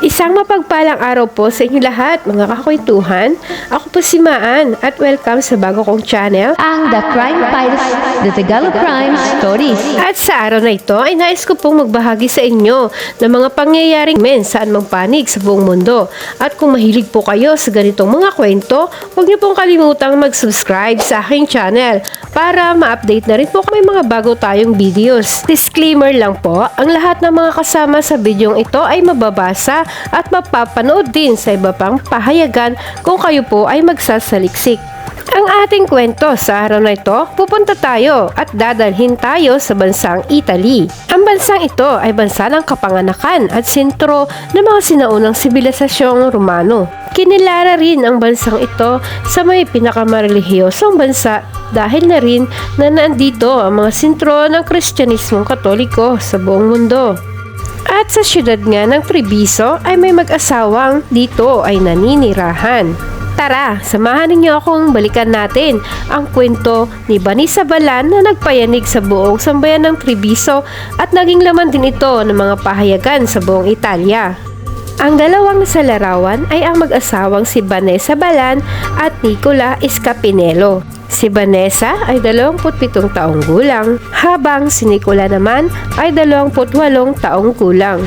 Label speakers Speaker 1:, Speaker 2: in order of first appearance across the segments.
Speaker 1: Isang mapagpalang araw po sa inyo lahat mga kakwentuhan. Ako po si Maan at welcome sa bago kong channel.
Speaker 2: ang The Crime Files, The Tagalog Crime Stories.
Speaker 1: At sa araw na ito ay nais ko pong magbahagi sa inyo ng mga pangyayaring men saan mang panig sa buong mundo. At kung mahilig po kayo sa ganitong mga kwento, huwag niyo pong kalimutang mag-subscribe sa aking channel para ma-update na rin po kung may mga bago tayong videos. Disclaimer lang po, ang lahat ng mga kasama sa bidyong ito ay mababasa at mapapanood din sa iba pang pahayagan kung kayo po ay magsasaliksik. Ang ating kwento sa araw na ito, pupunta tayo at dadalhin tayo sa bansang Italy. Ang bansang ito ay bansa ng kapanganakan at sentro ng mga sinaunang sibilisasyong Romano. Kinilala rin ang bansang ito sa may pinakamarelihiyosong bansa dahil na rin na nandito ang mga sentro ng Kristyanismong Katoliko sa buong mundo. At sa syudad nga ng Treviso ay may mag-asawang dito ay naninirahan. Tara, samahan ninyo akong balikan natin ang kwento ni Vanessa Balan na nagpayanig sa buong sambayan ng Treviso at naging laman din ito ng mga pahayagan sa buong Italia. Ang dalawang nasalarawan ay ang mag-asawang si Vanessa Balan at Nicola Escapinelo. Si Vanessa ay 27 taong gulang, habang si Nicola naman ay 28 taong gulang.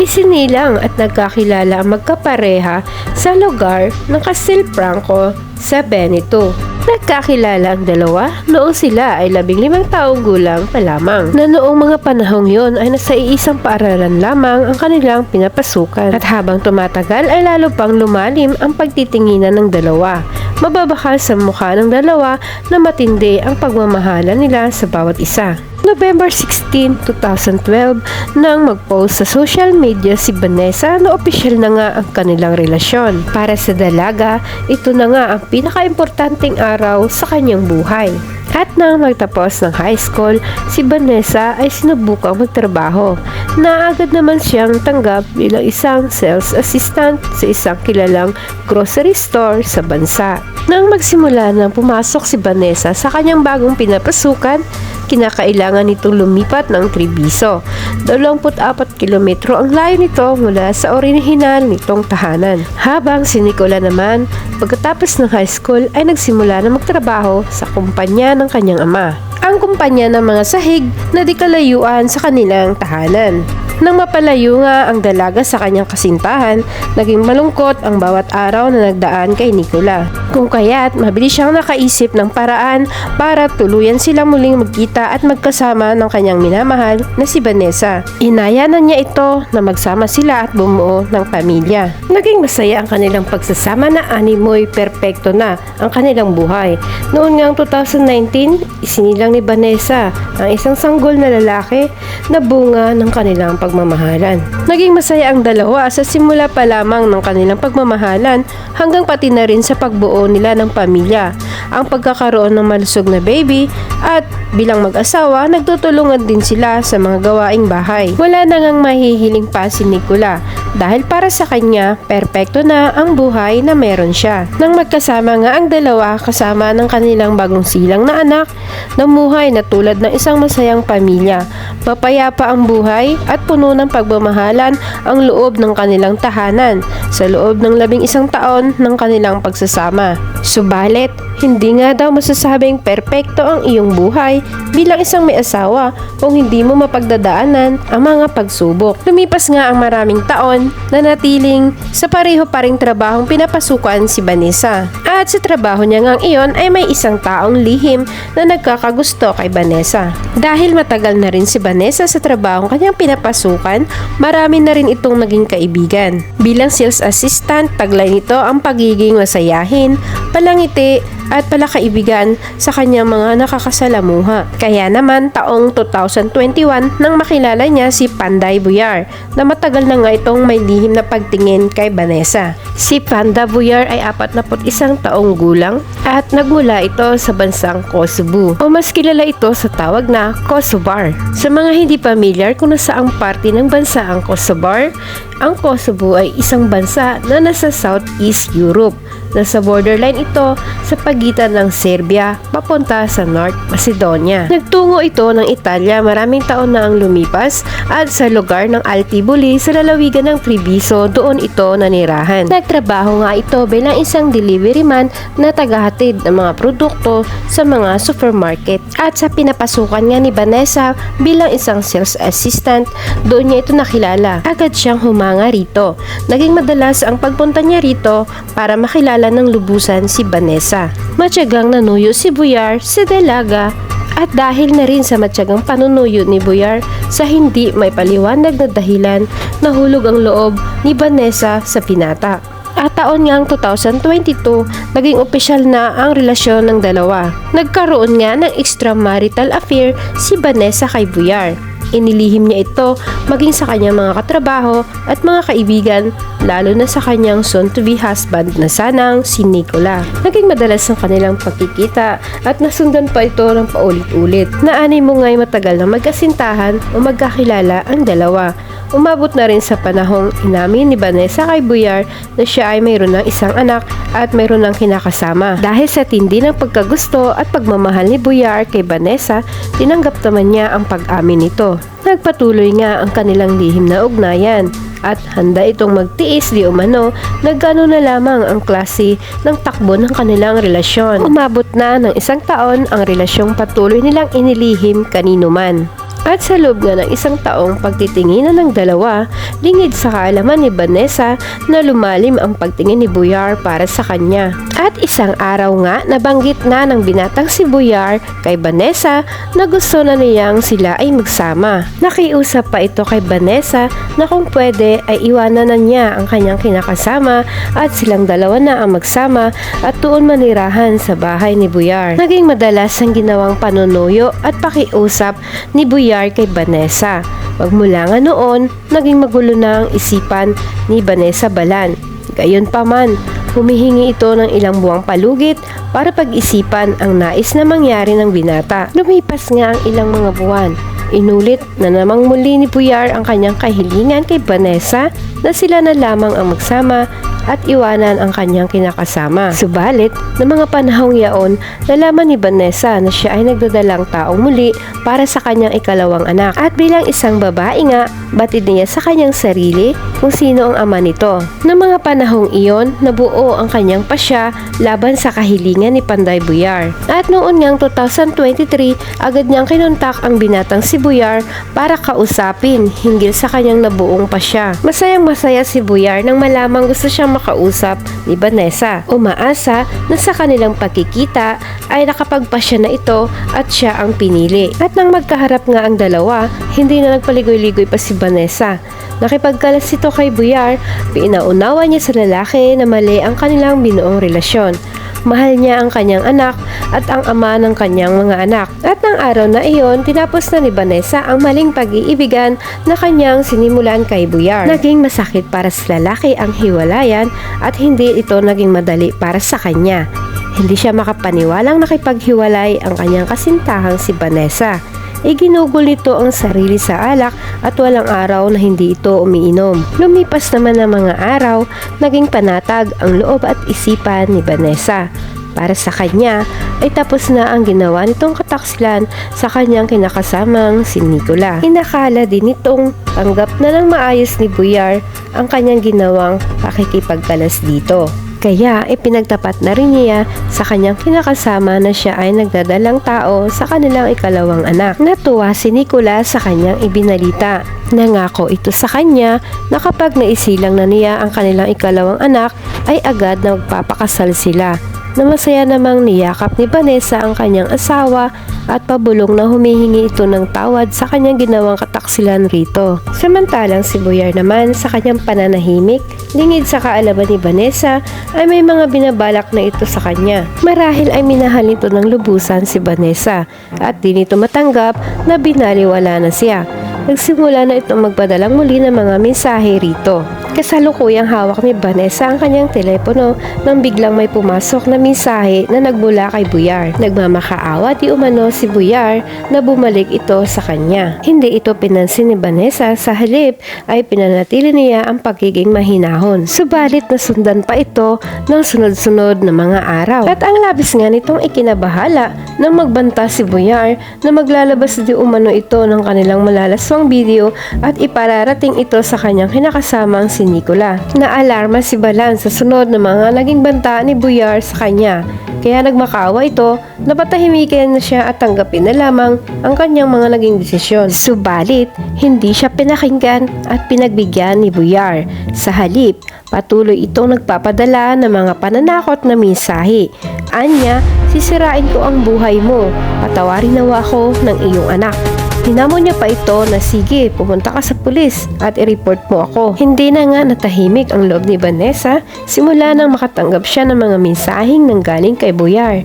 Speaker 1: Isinilang at nagkakilala ang magkapareha sa lugar ng Castelfranco sa Veneto. Nagkakilala ang dalawa noong sila ay labing limang taong gulang pa lamang na noong mga panahong yon ay nasa iisang paaralan lamang ang kanilang pinapasukan at habang tumatagal ay lalo pang lumalim ang pagtitinginan ng dalawa. Mababakal sa mukha ng dalawa na matindi ang pagmamahala nila sa bawat isa. November 16, 2012, nang mag-post sa social media si Vanessa na opisyal na nga ang kanilang relasyon. Para sa dalaga, ito na nga ang pinaka-importanting araw sa kanyang buhay. At nang magtapos ng high school, si Vanessa ay sinubukang magtrabaho na agad naman siyang tanggap bilang isang sales assistant sa isang kilalang grocery store sa bansa. Nang magsimula nang pumasok si Vanessa sa kanyang bagong pinapasukan, kinakailangan nitong lumipat ng Treviso. 24 kilometro ang layo nito mula sa orihinal nitong tahanan. Habang si Nicola naman, pagkatapos ng high school ay nagsimula na magtrabaho sa kumpanya ng kanyang ama. Ang kumpanya ng mga sahig na di kalayuan sa kanilang tahanan. Nang mapalayo nga ang dalaga sa kanyang kasintahan, naging malungkot ang bawat araw na nagdaan kay Nicola. Kung kaya't mabilis siyang nakaisip ng paraan para tuluyan silang muling magkita at magkasama ng kanyang minamahal na si Vanessa. Inaya na niya ito na magsama sila at bumuo ng pamilya. Naging masaya ang kanilang pagsasama na animoy perpekto na ang kanilang buhay. Noon ngang 2019, isinilang ni Vanessa ang isang sanggol na lalaki na bunga ng kanilang pagmamahalan. Naging masaya ang dalawa sa simula pa lamang ng kanilang pagmamahalan hanggang pati na rin sa pagbuo nila ng pamilya. Ang pagkakaroon ng malusog na baby at bilang mag-asawa, nagtutulungan din sila sa mga gawaing bahay. Wala na ngang mahihiling pa si Nicola dahil para sa kanya, perpekto na ang buhay na meron siya. Nang magkasama nga ang dalawa kasama ng kanilang bagong silang na anak, namuhay na tulad ng isang masayang pamilya. Papayapa ang buhay at puno ng pagmamahalan ang loob ng kanilang tahanan sa loob ng labing isang taon ng kanilang pagsasama. Subalit, hindi nga daw masasabing perpekto ang iyong buhay bilang isang may asawa kung hindi mo mapagdadaanan ang mga pagsubok. Lumipas nga ang maraming taon na natiling sa pareho pa ring trabahong pinapasukan si Vanessa. At sa trabaho niya ngang iyon ay may isang taong lihim na nagkakagusto kay Vanessa. Dahil matagal na rin si Vanessa sa trabahong kanyang pinapasukan, marami na rin itong naging kaibigan. Bilang sales assistant, taglay nito ang pagiging masayahin, palangiti, at palakaibigan sa kanyang mga nakakasalamuha. Kaya naman taong 2021 nang makilala niya si Panday Buyar na matagal na nga itong may lihim na pagtingin kay Vanessa. Si Panda Buyar ay 41 taong gulang at nagmula ito sa bansang Kosovo o mas kilala ito sa tawag na Kosovar. Sa mga hindi pamilyar kung nasaang parte ng bansa ang Kosovar, ang Kosovo ay isang bansa na nasa Southeast Europe Nasa borderline ito sa pagitan ng Serbia papunta sa North Macedonia. Nagtungo ito ng Italia maraming taon na ang lumipas at sa lugar ng Altibuli sa lalawigan ng Treviso doon ito nanirahan. Nagtrabaho nga ito bilang isang delivery man na tagahatid ng mga produkto sa mga supermarket. At sa pinapasukan nga ni Vanessa bilang isang sales assistant, doon niya ito nakilala. Agad siyang humanga rito. Naging madalas ang pagpunta niya rito para makilala ng lubusan si Vanessa. Matyagang nanuyo si Buyar, si Delaga, at dahil na rin sa matyagang panunuyo ni Buyar sa hindi may paliwanag na dahilan, nahulog ang loob ni Vanessa sa pinata. At taon ngang 2022, naging opisyal na ang relasyon ng dalawa. Nagkaroon nga ng extramarital affair si Vanessa kay Buyar. Inilihim niya ito maging sa kanyang mga katrabaho at mga kaibigan, lalo na sa kanyang soon-to-be husband na sanang si Nicola. Naging madalas ang kanilang pagkikita at nasundan pa ito ng paulit-ulit. Naanay mo nga'y matagal na magkasintahan o magkakilala ang dalawa. Umabot na rin sa panahong inamin ni Vanessa kay Buyar na siya ay mayroon ng isang anak at mayroon ng kinakasama. Dahil sa tindi ng pagkagusto at pagmamahal ni Buyar kay Vanessa, tinanggap naman niya ang pag-amin nito. Nagpatuloy nga ang kanilang lihim na ugnayan at handa itong magtiis di umano na gano'n na lamang ang klase ng takbo ng kanilang relasyon. Umabot na ng isang taon ang relasyong patuloy nilang inilihim kanino man. At sa loob nga ng isang taong pagtitinginan ng dalawa, lingid sa kaalaman ni Vanessa na lumalim ang pagtingin ni Buyar para sa kanya. At isang araw nga nabanggit na ng binatang si Buyar kay Vanessa na gusto na niyang sila ay magsama. Nakiusap pa ito kay Vanessa na kung pwede ay iwanan na niya ang kanyang kinakasama at silang dalawa na ang magsama at tuon manirahan sa bahay ni Buyar. Naging madalas ang ginawang panunuyo at pakiusap ni Buyar kay Vanessa. Magmula nga noon, naging magulo na ang isipan ni Vanessa Balan. Gayon pa man, humihingi ito ng ilang buwang palugit para pag-isipan ang nais na mangyari ng binata. Lumipas nga ang ilang mga buwan. Inulit na namang muli ni Buyar ang kanyang kahilingan kay Vanessa na sila na lamang ang magsama at iwanan ang kanyang kinakasama. Subalit, ng mga panahong yaon, nalaman ni Vanessa na siya ay nagdadalang taong muli para sa kanyang ikalawang anak. At bilang isang babae nga, batid niya sa kanyang sarili kung sino ang ama nito. Ng mga panahong iyon, nabuo ang kanyang pasya laban sa kahilingan ni Panday Buyar. At noon ngang 2023, agad niyang kinontak ang binatang si Buyar para kausapin hinggil sa kanyang nabuong pasya. Masayang masaya si Buyar nang malamang gusto siyang makausap ni Vanessa. Umaasa na sa kanilang pagkikita ay nakapagpasya na ito at siya ang pinili. At nang magkaharap nga ang dalawa, hindi na nagpaligoy-ligoy pa si Vanessa. Nakipagkalas ito kay Buyar, pinaunawa niya sa lalaki na mali ang kanilang binuong relasyon. Mahal niya ang kanyang anak at ang ama ng kanyang mga anak. At ng araw na iyon, tinapos na ni Vanessa ang maling pag-iibigan na kanyang sinimulan kay Buyar. Naging masakit para sa lalaki ang hiwalayan at hindi ito naging madali para sa kanya. Hindi siya makapaniwalang nakipaghiwalay ang kanyang kasintahang si Vanessa. Iginugol nito ang sarili sa alak at walang araw na hindi ito umiinom. Lumipas naman ang mga araw, naging panatag ang loob at isipan ni Vanessa. Para sa kanya ay tapos na ang ginawa nitong kataksilan sa kanyang kinakasamang si Nicola. Inakala din nitong tanggap na ng maayos ni Buyar ang kanyang ginawang pakikipagkalas dito. Kaya ipinagtapat na rin niya sa kanyang kinakasama na siya ay nagdadalang tao sa kanilang ikalawang anak. Natuwa si Nicola sa kanyang ibinalita. Nangako ito sa kanya na kapag naisilang na niya ang kanilang ikalawang anak ay agad na magpapakasal sila na masaya namang niyakap ni Vanessa ang kanyang asawa at pabulong na humihingi ito ng tawad sa kanyang ginawang kataksilan rito. Samantalang si Boyar naman sa kanyang pananahimik, lingid sa kaalaman ni Vanessa ay may mga binabalak na ito sa kanya. Marahil ay minahal nito ng lubusan si Vanessa at di nito matanggap na binaliwala na siya. Nagsimula na itong magpadalang muli ng mga mensahe rito. Kasalukuyang hawak ni Vanessa ang kanyang telepono nang biglang may pumasok na mensahe na nagmula kay Buyar. Nagmamakaawa di umano si Buyar na bumalik ito sa kanya. Hindi ito pinansin ni Vanessa sa halip ay pinanatili niya ang pagiging mahinahon. Subalit nasundan pa ito ng sunod-sunod na mga araw. At ang labis nga nitong ikinabahala nang magbanta si Buyar na maglalabas di umano ito ng kanilang malalaswang video at ipararating ito sa kanyang kinakasamang si Nicola. Naalarma si Balan sa sunod na mga naging banta ni Buyar sa kanya. Kaya nagmakaawa ito, napatahimikin na siya at tanggapin na lamang ang kanyang mga naging desisyon. Subalit, hindi siya pinakinggan at pinagbigyan ni Buyar. Sa halip, patuloy itong nagpapadala ng mga pananakot na mensahe. Anya, sisirain ko ang buhay mo. Patawarin nawa ako ng iyong anak. Hinamon niya pa ito na sige, pumunta ka sa pulis at i-report mo ako. Hindi na nga natahimik ang loob ni Vanessa simula nang makatanggap siya ng mga mensaheng nanggaling kay Boyar.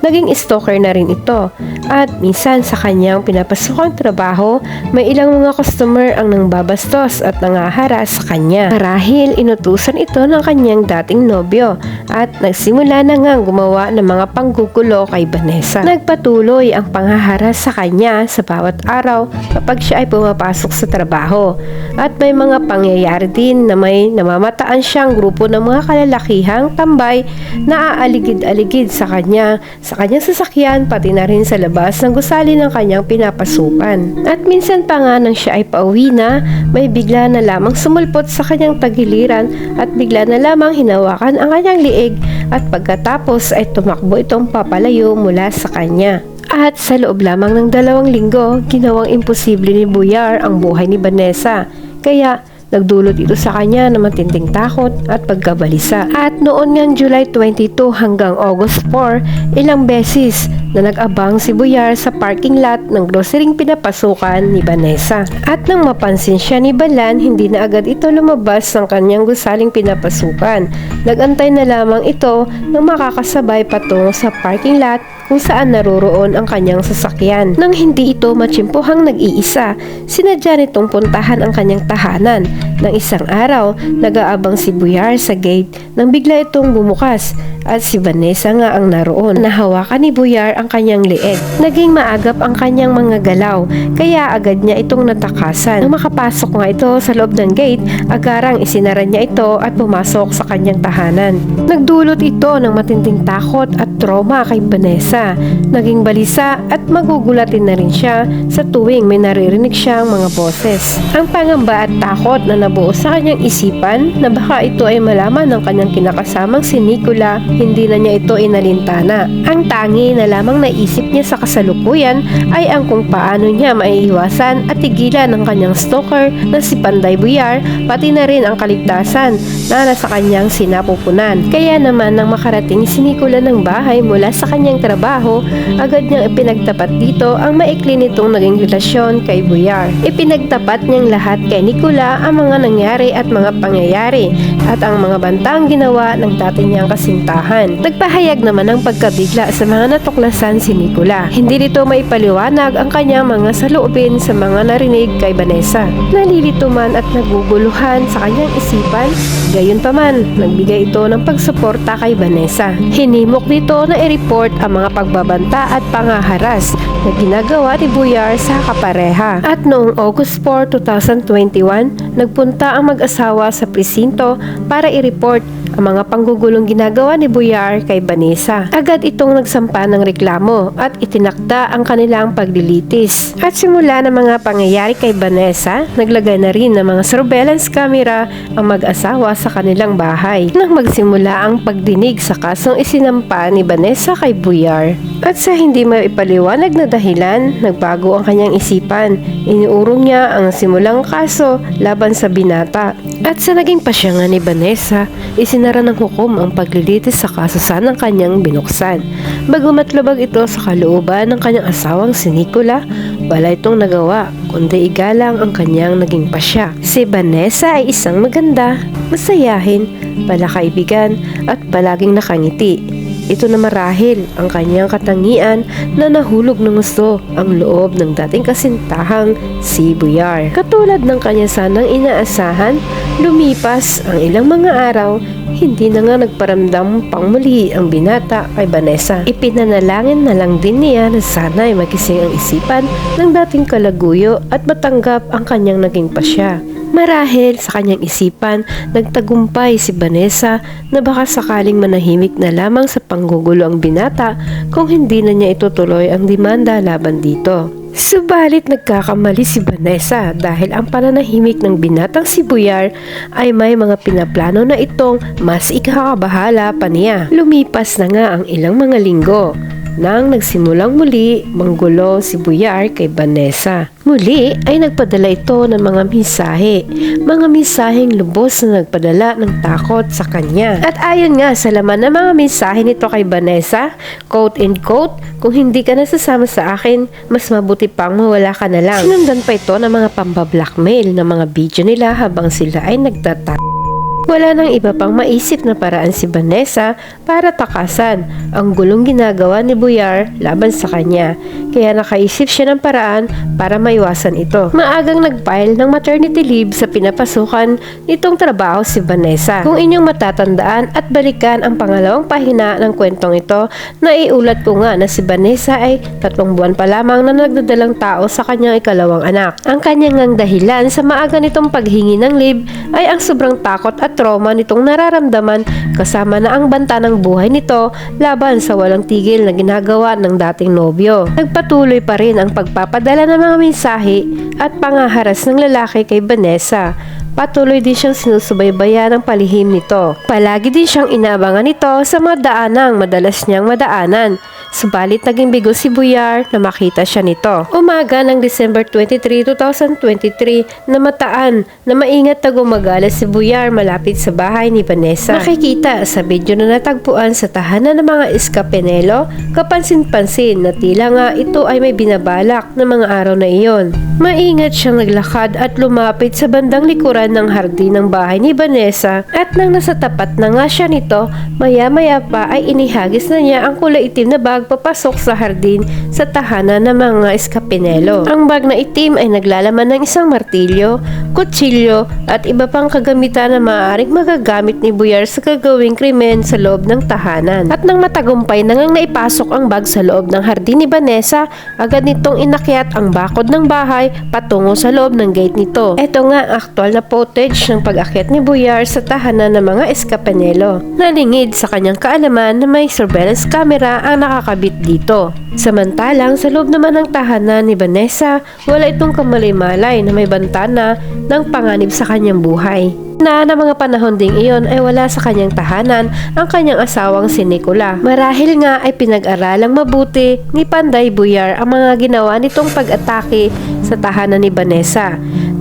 Speaker 1: Naging stalker na rin ito at minsan sa kanyang pinapasukang trabaho may ilang mga customer ang nangbabastos at nangaharas sa kanya. Marahil inutusan ito ng kanyang dating nobyo at nagsimula na nga gumawa ng mga panggugulo kay Vanessa. Nagpatuloy ang panghaharas sa kanya sa bawat araw kapag siya ay pumapasok sa trabaho. At may mga pangyayari din na may namamataan siyang grupo ng mga kalalakihang tambay na aaligid-aligid sa kanya, sa kanyang sasakyan pati na rin sa labas ng gusali ng kanyang pinapasukan. At minsan pa nga nang siya ay pauwi na, may bigla na lamang sumulpot sa kanyang tagiliran at bigla na lamang hinawakan ang kanyang liig at pagkatapos ay tumakbo itong papalayo mula sa kanya. At sa loob lamang ng dalawang linggo, ginawang imposible ni Buyar ang buhay ni Vanessa. Kaya Nagdulot ito sa kanya ng matinding takot at pagkabalisa. At noon ngang July 22 hanggang August 4, ilang beses na nag-abang si Buyar sa parking lot ng groceryng pinapasukan ni Vanessa. At nang mapansin siya ni Balan, hindi na agad ito lumabas ng kanyang gusaling pinapasukan. Nagantay na lamang ito nang makakasabay patungo sa parking lot kung saan naroroon ang kanyang sasakyan. Nang hindi ito matsimpuhang nag-iisa, sinadya nitong puntahan ang kanyang tahanan. Nang isang araw, nag-aabang si Buyar sa gate nang bigla itong bumukas at si Vanessa nga ang naroon. Nahawakan ni Buyar ang kanyang leeg. Naging maagap ang kanyang mga galaw, kaya agad niya itong natakasan. Nang makapasok nga ito sa loob ng gate, agarang isinara niya ito at pumasok sa kanyang tahanan. Nagdulot ito ng matinding takot at trauma kay Vanessa. Naging balisa at magugulatin na rin siya sa tuwing may naririnig siyang mga boses. Ang pangamba at takot na nabuo sa kanyang isipan na baka ito ay malaman ng kanyang kinakasamang si Nicola, hindi na niya ito inalintana. Ang tangi na lamang naisip niya sa kasalukuyan ay ang kung paano niya maiiwasan at tigilan ng kanyang stalker na si Panday Buyar pati na rin ang kaligtasan na nasa kanyang sinapupunan. Kaya naman nang makarating si Nicola ng bahay mula sa kanyang trabaho, agad niyang ipinagtapat dito ang maikli nitong naging relasyon kay Buyar. Ipinagtapat niyang lahat kay Nicola ang mga nangyari at mga pangyayari at ang mga bantang ginawa ng dati niyang kasintahan. Nagpahayag naman ng pagkabigla sa mga natuklasan si Nicola. Hindi nito maipaliwanag ang kanyang mga saloobin sa mga narinig kay Vanessa. Nalilito man at naguguluhan sa kanyang isipan, gayon pa nagbigay ito ng pagsuporta kay Vanessa. Hinimok nito na i-report ang mga pagbabanta at pangaharas na ginagawa ni Buyar sa kapareha. At noong August 4, 2021, nagpunta ang mag-asawa sa presinto para i-report ang mga panggugulong ginagawa ni Buyar kay Vanessa. Agad itong nagsampa ng reklamo at itinakda ang kanilang paglilitis. At simula ng mga pangyayari kay Vanessa, naglagay na rin ng mga surveillance camera ang mag-asawa sa kanilang bahay. Nang magsimula ang pagdinig sa kasong isinampa ni Vanessa kay Buyar. At sa hindi maipaliwanag na dahilan, nagbago ang kanyang isipan. Iniurong niya ang simulang kaso laban sa binata. At sa naging pasya nga ni Vanessa, isinara ng hukom ang paglilitis sa kasusan ng kanyang binuksan. Bagumat labag ito sa kalooban ng kanyang asawang si Nicola, wala itong nagawa, kundi igalang ang kanyang naging pasya. Si Vanessa ay isang maganda, masayahin, palakaibigan at palaging nakangiti. Ito na marahil ang kanyang katangian na nahulog ng gusto ang loob ng dating kasintahang si Buyar. Katulad ng kanya sanang inaasahan, lumipas ang ilang mga araw, hindi na nga nagparamdam pang muli ang binata kay Vanessa. Ipinanalangin na lang din niya na sana'y magising ang isipan ng dating kalaguyo at matanggap ang kanyang naging pasya. Marahil sa kanyang isipan, nagtagumpay si Vanessa na baka sakaling manahimik na lamang sa panggugulo ang binata kung hindi na niya itutuloy ang demanda laban dito. Subalit nagkakamali si Vanessa dahil ang pananahimik ng binatang si Buyar ay may mga pinaplano na itong mas ikakabahala pa niya. Lumipas na nga ang ilang mga linggo nang nagsimulang muli manggulo si Buyar kay Vanessa. Muli ay nagpadala ito ng mga misahe, mga misaheng lubos na nagpadala ng takot sa kanya. At ayon nga sa laman ng mga misahe nito kay Vanessa, quote and quote, kung hindi ka nasasama sa akin, mas mabuti pang mawala ka na lang. Sinundan pa ito ng mga pambablackmail ng mga video nila habang sila ay nagtata wala nang iba pang maisip na paraan si Vanessa para takasan ang gulong ginagawa ni Buyar laban sa kanya. Kaya nakaisip siya ng paraan para maiwasan ito. Maagang nag-file ng maternity leave sa pinapasukan nitong trabaho si Vanessa. Kung inyong matatandaan at balikan ang pangalawang pahina ng kwentong ito, naiulat ko nga na si Vanessa ay tatlong buwan pa lamang na nagdadalang tao sa kanyang ikalawang anak. Ang kanyang dahilan sa maaga nitong paghingi ng leave ay ang sobrang takot at trauma nitong nararamdaman kasama na ang banta ng buhay nito laban sa walang tigil na ginagawa ng dating nobyo. Nagpatuloy pa rin ang pagpapadala ng mga mensahe at pangaharas ng lalaki kay Vanessa. Patuloy din siyang sinusubaybayan ng palihim nito. Palagi din siyang inaabangan nito sa mga daanang madalas niyang madaanan. Subalit naging bigo si Buyar na makita siya nito. Umaga ng December 23, 2023, namataan na maingat na gumagala si Buyar malapit sa bahay ni Vanessa. Makikita sa video na natagpuan sa tahanan ng mga Escapenelo, kapansin-pansin na tila nga ito ay may binabalak na mga araw na iyon. Maingat siyang naglakad at lumapit sa bandang likuran ng hardin ng bahay ni Vanessa at nang nasa tapat na nga siya nito, maya-maya pa ay inihagis na niya ang kulay itim na bag papasok sa hardin sa tahanan ng mga Escapinelo. Ang bag na itim ay naglalaman ng isang martilyo, kutsilyo at iba pang kagamitan na maaaring magagamit ni Buyar sa gagawing krimen sa loob ng tahanan. At nang matagumpay na ngang naipasok ang bag sa loob ng hardin ni Vanessa, agad nitong inakyat ang bakod ng bahay patungo sa loob ng gate nito. Ito nga ang aktual na footage ng pag-akyat ni Buyar sa tahanan ng mga Escapanelo. Nalingid sa kanyang kaalaman na may surveillance camera ang nakakabit dito. Samantalang sa loob naman ng tahanan ni Vanessa, wala itong kamalay-malay na may bantana ng panganib sa kanyang buhay na ng mga panahon ding iyon ay wala sa kanyang tahanan ang kanyang asawang si Nicola. Marahil nga ay pinag-aralang mabuti ni Panday Buyar ang mga ginawa nitong pag-atake sa tahanan ni Vanessa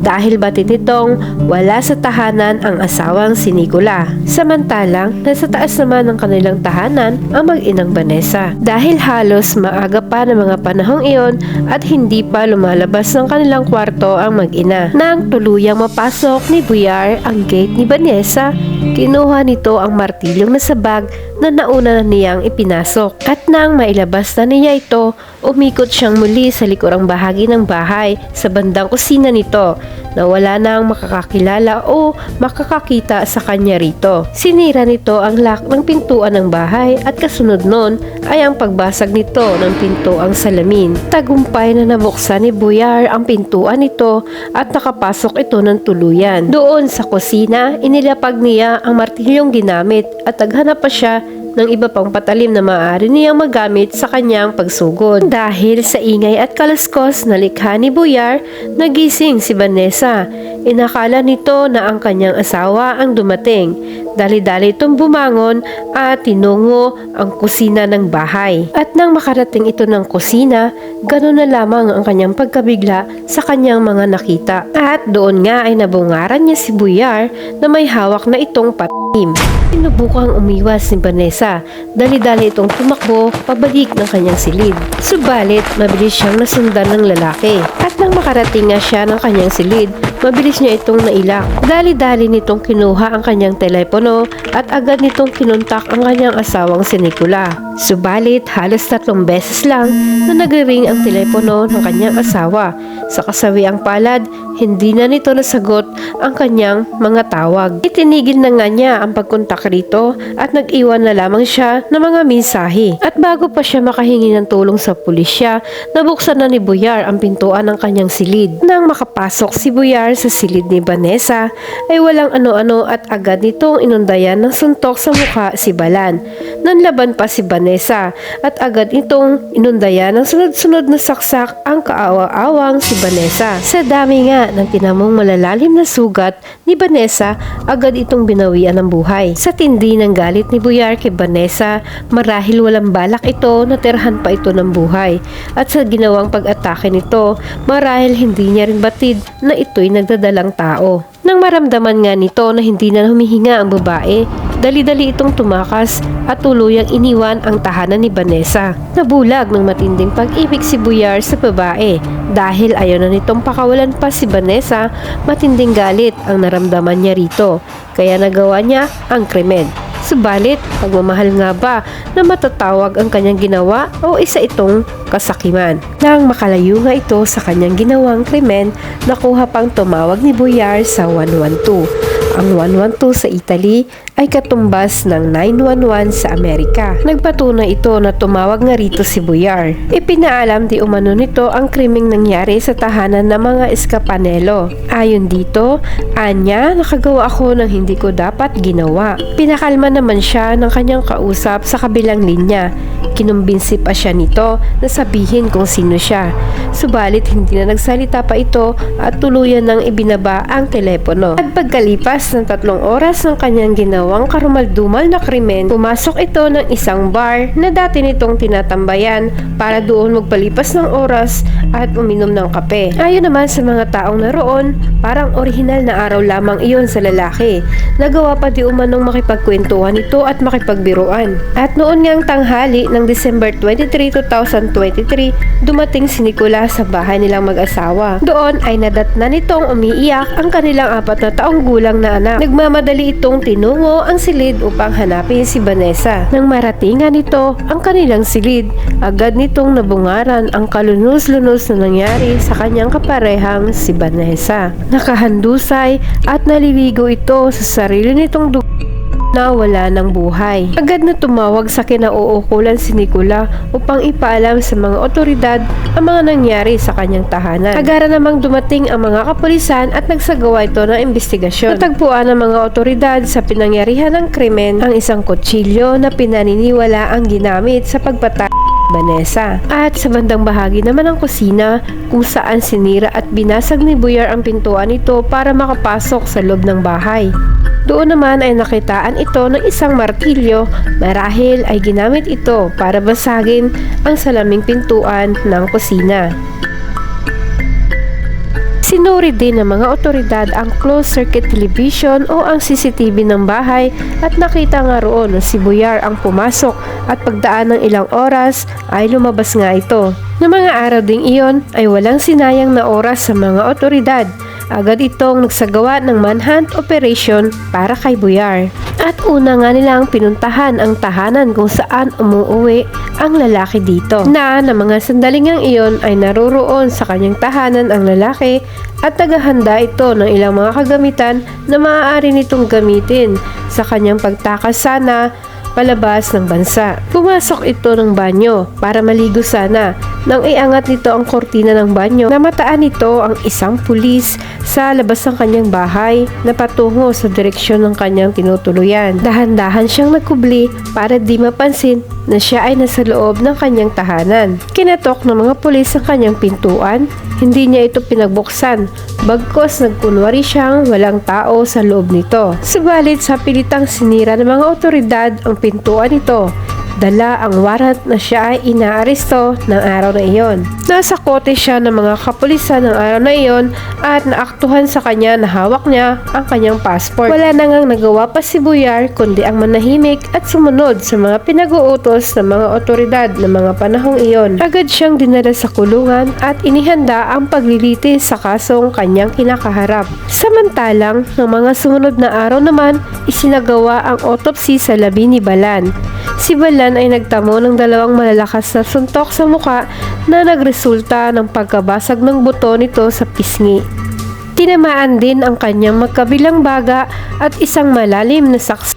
Speaker 1: dahil batid nitong wala sa tahanan ang asawang si Nicola. Samantalang, nasa taas naman ng kanilang tahanan ang mag-inang Vanessa. Dahil halos maaga pa ng mga panahong iyon at hindi pa lumalabas ng kanilang kwarto ang mag-ina. Nang tuluyang mapasok ni Buyar ang gate ni Vanessa, kinuha nito ang martilyong nasa bag na nauna na niyang ipinasok. At nang mailabas na niya ito, umikot siyang muli sa likurang bahagi ng bahay sa bandang kusina nito na wala na ang makakakilala o makakakita sa kanya rito. Sinira nito ang lock ng pintuan ng bahay at kasunod nun ay ang pagbasag nito ng pintuang salamin. Tagumpay na nabuksan ni Buyar ang pintuan nito at nakapasok ito ng tuluyan. Doon sa kusina, inilapag niya ang martilyong ginamit at naghanap pa siya ng iba pang patalim na maaari niyang magamit sa kanyang pagsugod. Dahil sa ingay at kalaskos na likha ni Buyar, nagising si Vanessa. Inakala nito na ang kanyang asawa ang dumating. Dali-dali itong bumangon at tinungo ang kusina ng bahay. At nang makarating ito ng kusina, gano'n na lamang ang kanyang pagkabigla sa kanyang mga nakita. At doon nga ay nabungaran niya si Buyar na may hawak na itong patim. Sinubukang umiwas ni Vanessa. Dali-dali itong tumakbo pabalik ng kanyang silid. Subalit, mabilis siyang nasundan ng lalaki. At nang makarating nga siya ng kanyang silid, mabilis niya itong nailak. Dali-dali nitong kinuha ang kanyang telepono at agad nitong kinontak ang kanyang asawang si Nicola. Subalit halos tatlong beses lang na nagre-ring ang telepono ng kanyang asawa. Sa kasawiang palad, hindi na nito nasagot ang kanyang mga tawag. Itinigil na nga niya ang pagkontak rito at nag-iwan na lamang siya ng mga mensahe. At bago pa siya makahingi ng tulong sa pulisya, nabuksan na ni Buyar ang pintuan ng kanyang silid. Nang makapasok si Buyar sa silid ni Vanessa, ay walang ano-ano at agad nitong inundayan ng suntok sa mukha si Balan. Nanlaban pa si Vanessa at agad itong inundayan ng sunod-sunod na saksak ang kaawa-awang si Vanessa. Sa dami nga ng tinamong malalalim na sugat ni Vanessa, agad itong binawian ng buhay. Sa tindi ng galit ni Buyar kay Vanessa, marahil walang balak ito na terhan pa ito ng buhay. At sa ginawang pag-atake nito, marahil hindi niya rin batid na ito'y nagdadalang tao. Nang maramdaman nga nito na hindi na humihinga ang babae, dali-dali itong tumakas at tuluyang iniwan ang tahanan ni Vanessa. Nabulag ng matinding pag-ibig si Buyar sa babae dahil ayaw na nitong pakawalan pa si Vanessa, matinding galit ang naramdaman niya rito. Kaya nagawa niya ang krimen. Subalit, pagmamahal nga ba na matatawag ang kanyang ginawa o isa itong kasakiman? Nang makalayo nga ito sa kanyang ginawang krimen, nakuha pang tumawag ni Boyar sa 112. Ang 112 sa Italy ay katumbas ng 911 sa Amerika. Nagpatunay ito na tumawag nga rito si Boyar. Ipinaalam di umano nito ang krimeng nangyari sa tahanan ng mga eskapanelo. Ayon dito, anya nakagawa ako ng hindi ko dapat ginawa. Pinakalma naman siya ng kanyang kausap sa kabilang linya. Kinumbinsi pa siya nito na sabihin kung sino siya. Subalit hindi na nagsalita pa ito at tuluyan nang ibinaba ang telepono. At pagkalipas ng tatlong oras ng kanyang ginawang karumaldumal na krimen, pumasok ito ng isang bar na dati nitong tinatambayan para doon magpalipas ng oras at uminom ng kape. Ayon naman sa mga taong naroon, parang orihinal na araw lamang iyon sa lalaki. Nagawa pa di umanong makipagkwentuhan ito at makipagbiruan. At noon ngang tanghali ng December 23, 2023, dumating si Nicola sa bahay nilang mag-asawa. Doon ay nadatna nitong umiiyak ang kanilang apat na taong gulang na anak. Nagmamadali itong tinungo ang silid upang hanapin si Vanessa. Nang maratingan nito ang kanilang silid, agad nitong nabungaran ang kalunos-lunos na nangyari sa kanyang kaparehang si Vanessa. Nakahandusay at naliligo ito sa sarili nitong dugo na wala ng buhay. Agad na tumawag sa kinauukulan si Nicola upang ipaalam sa mga otoridad ang mga nangyari sa kanyang tahanan. Agara namang dumating ang mga kapulisan at nagsagawa ito ng investigasyon. Natagpuan ng mga otoridad sa pinangyarihan ng krimen ang isang kutsilyo na pinaniniwala ang ginamit sa pagpatay Vanessa. At sa bandang bahagi naman ng kusina kung saan sinira at binasag ni Buyar ang pintuan nito para makapasok sa loob ng bahay. Doon naman ay nakitaan ito ng isang martilyo marahil ay ginamit ito para basagin ang salaming pintuan ng kusina. Sinuri din ng mga otoridad ang closed circuit television o ang CCTV ng bahay at nakita nga roon na si Buyar ang pumasok at pagdaan ng ilang oras ay lumabas nga ito. Noong mga araw ding iyon ay walang sinayang na oras sa mga otoridad. Agad itong nagsagawa ng manhunt operation para kay Buyar. At una nga nilang pinuntahan ang tahanan kung saan umuuwi ang lalaki dito. Na na mga sandalingang iyon ay naroroon sa kanyang tahanan ang lalaki at tagahanda ito ng ilang mga kagamitan na maaari nitong gamitin sa kanyang pagtakas sana palabas ng bansa. Pumasok ito ng banyo para maligo sana. Nang iangat nito ang kortina ng banyo, namataan nito ang isang pulis sa labas ng kanyang bahay na patungo sa direksyon ng kanyang tinutuluyan. Dahan-dahan siyang nagkubli para di mapansin na siya ay nasa loob ng kanyang tahanan. Kinatok ng mga pulis ang kanyang pintuan, hindi niya ito pinagbuksan, bagkos nagkunwari siyang walang tao sa loob nito. Subalit sa pilitang sinira ng mga otoridad ang pintuan nito, dala ang warrant na siya ay inaaresto ng araw na iyon. Nasa kote siya ng mga kapulisan ng araw na iyon at naaktuhan sa kanya na hawak niya ang kanyang passport. Wala na ngang nagawa pa si Buyar kundi ang manahimik at sumunod sa mga pinag-uutos ng mga otoridad ng mga panahong iyon. Agad siyang dinala sa kulungan at inihanda ang paglilitis sa kasong kanyang kinakaharap. Samantalang, ng mga sumunod na araw naman, isinagawa ang autopsy sa labi ni Balan. Si Balan ay nagtamo ng dalawang malalakas na suntok sa muka na nagresulta ng pagkabasag ng buto nito sa pisngi. Tinamaan din ang kanyang magkabilang baga at isang malalim na saks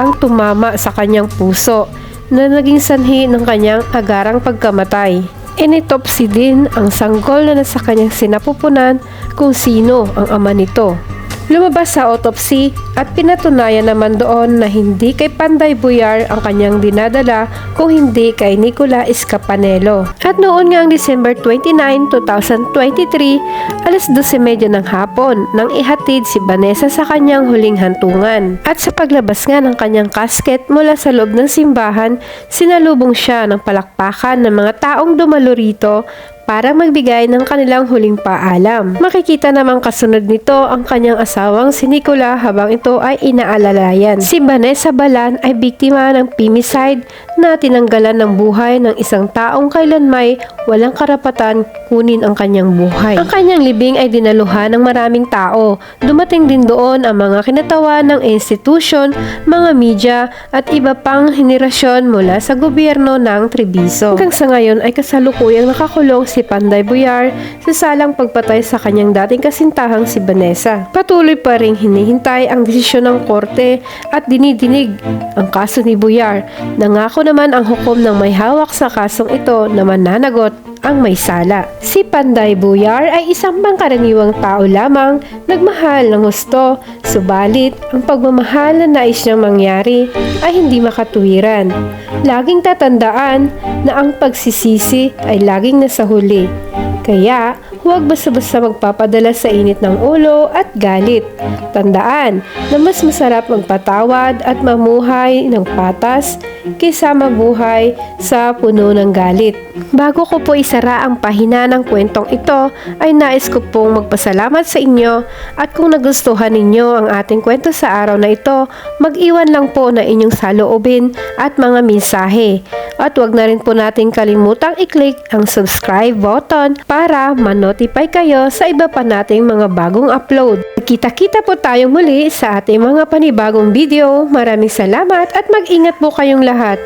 Speaker 1: ang tumama sa kanyang puso na naging sanhi ng kanyang agarang pagkamatay. Initopsy din ang sanggol na nasa kanyang sinapupunan kung sino ang ama nito. Lumabas sa autopsy at pinatunayan naman doon na hindi kay Panday Buyar ang kanyang dinadala kung hindi kay Nicola Escapanelo. At noon nga ang December 29, 2023, alas 12.30 ng hapon nang ihatid si Vanessa sa kanyang huling hantungan. At sa paglabas nga ng kanyang casket mula sa loob ng simbahan, sinalubong siya ng palakpakan ng mga taong dumalo rito para magbigay ng kanilang huling paalam. Makikita namang kasunod nito ang kanyang asawang si Nicola habang ito ay inaalalayan. Si Vanessa Balan ay biktima ng femicide na tinanggalan ng buhay ng isang taong kailanmay walang karapatan kunin ang kanyang buhay. Ang kanyang libing ay dinaluhan ng maraming tao. Dumating din doon ang mga kinatawan ng institusyon, mga media at iba pang henerasyon mula sa gobyerno ng Treviso. Hanggang sa ngayon ay kasalukuyang nakakulong si Panday Buyar sa salang pagpatay sa kanyang dating kasintahang si Vanessa. Patuloy pa ring hinihintay ang desisyon ng korte at dinidinig ang kaso ni Buyar. Nangako naman ang hukom ng may hawak sa kasong ito na mananagot ang may sala. Si Panday Buyar ay isang pangkaraniwang tao lamang, nagmahal ng gusto, subalit ang pagmamahal na nais niyang mangyari ay hindi makatuwiran. Laging tatandaan na ang pagsisisi ay laging nasa huli. Kaya, huwag basta-basta magpapadala sa init ng ulo at galit. Tandaan na mas masarap magpatawad at mamuhay ng patas kaysa mabuhay sa puno ng galit. Bago ko po isara ang pahina ng kwentong ito, ay nais ko pong magpasalamat sa inyo at kung nagustuhan ninyo ang ating kwento sa araw na ito, mag-iwan lang po na inyong saloobin at mga mensahe. At wag na rin po natin kalimutang i-click ang subscribe button para ma-notify kayo sa iba pa nating mga bagong upload. Kita-kita po tayong muli sa ating mga panibagong video. Maraming salamat at mag-ingat po kayong lahat.